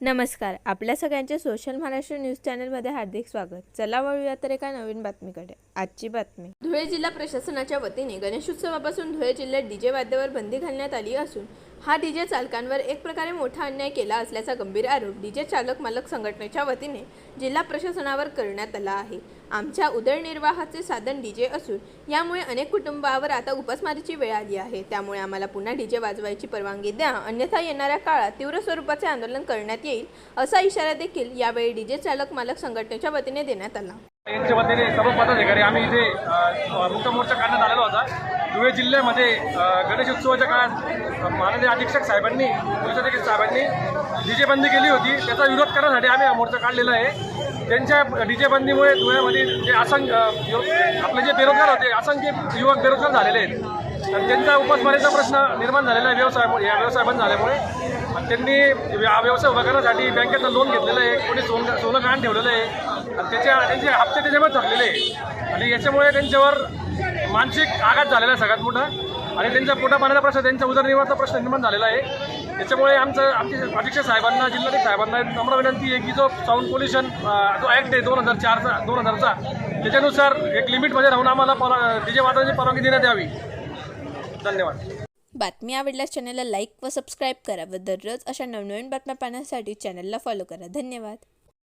नमस्कार आपल्या सगळ्यांचे सोशल महाराष्ट्र न्यूज चॅनलमध्ये हार्दिक स्वागत. चला वळूया तर एका नवीन बातमीकडे. आजची बातमी. धुळे जिल्हा प्रशासनाच्या वतीने गणेशोत्सवापासून धुळे जिल्ह्यात डीजे वाद्यावर बंदी घालण्यात आली असून हा डीजे चालकांवर एक प्रकारे मोठा अन्याय केला असल्याचा गंभीर आरोप डीजे चालक मालक संघटनेच्या वतीने जिल्हा प्रशासनावर करण्यात आला आहे. आमच्या उदरनिर्वाहाचे साधन डीजे असून यामुळे अनेक कुटुंबावर आता उपासमारीची वेळ आली आहे. त्यामुळे आम्हाला पुन्हा डीजे वाजवायची परवानगी द्या. अन्यथा येणाऱ्या काळात तीव्र स्वरूपाचे आंदोलन करण्यात येईल असा इशारा देखील यावेळी डीजे चालक मालक संघटनेच्या वतीने देण्यात आला. यांच्या वतीने सर्व पदाधिकारी आम्ही इथे मुक्त मोर्चा काढण्यात आलेला होता. धुळे जिल्ह्यामध्ये गणेशोत्सवाच्या काळात माननीय अधीक्षक साहेबांनी पोलीस अधीक्षक साहेबांनी डीजे बंदी केली होती. त्याचा विरोध करण्यासाठी आम्ही हा मोर्चा काढलेला आहे. त्यांच्या डीजे बंदीमुळे धुळ्यामध्ये जे असंख्य आपले जे बेरोजगार होते असंख्य युवक बेरोजगार झालेले आहेत. आणि त्यांचा उपासमारीचा प्रश्न निर्माण झालेला आहे व्यवसाय या व्यवसाय बंद झाल्यामुळे. त्यांनी हा व्यवसाय उभा करण्यासाठी बँकेचं लोन घेतलेलं आहे कोणी सोनं सोनं गहाण ठेवलेलं आहे. आणि त्याच्या त्यांचे हप्ते त्याच्यामध्ये थकलेले आहे. आणि याच्यामुळे त्यांच्यावर मानसिक आघात झालेला आहे सगळ्यात मोठा. आणि त्यांच्या पोटापाण्याचा प्रश्न त्यांचा उदरनिर्वाहाचा प्रश्न निर्माण झालेला आहे. त्याच्यामुळे आमचं आमचे अधीक्षक साहेबांना जिल्हाधिक साहेबांना नम्र विनंती आहे की जो साऊंड पोल्युशन जो ॲक्ट आहे दोन हजार चारचा दोन हजारचा त्याच्यानुसार एक लिमिटमध्ये राहून आम्हाला परा डीजे वाजवण्याची परवानगी देण्यात यावी. धन्यवाद. बातमी आवडल्यास चॅनलला लाईक व सबस्क्राईब करा व दररोज अशा नवनवीन बातम्या पाहण्यासाठी चॅनलला फॉलो करा. धन्यवाद.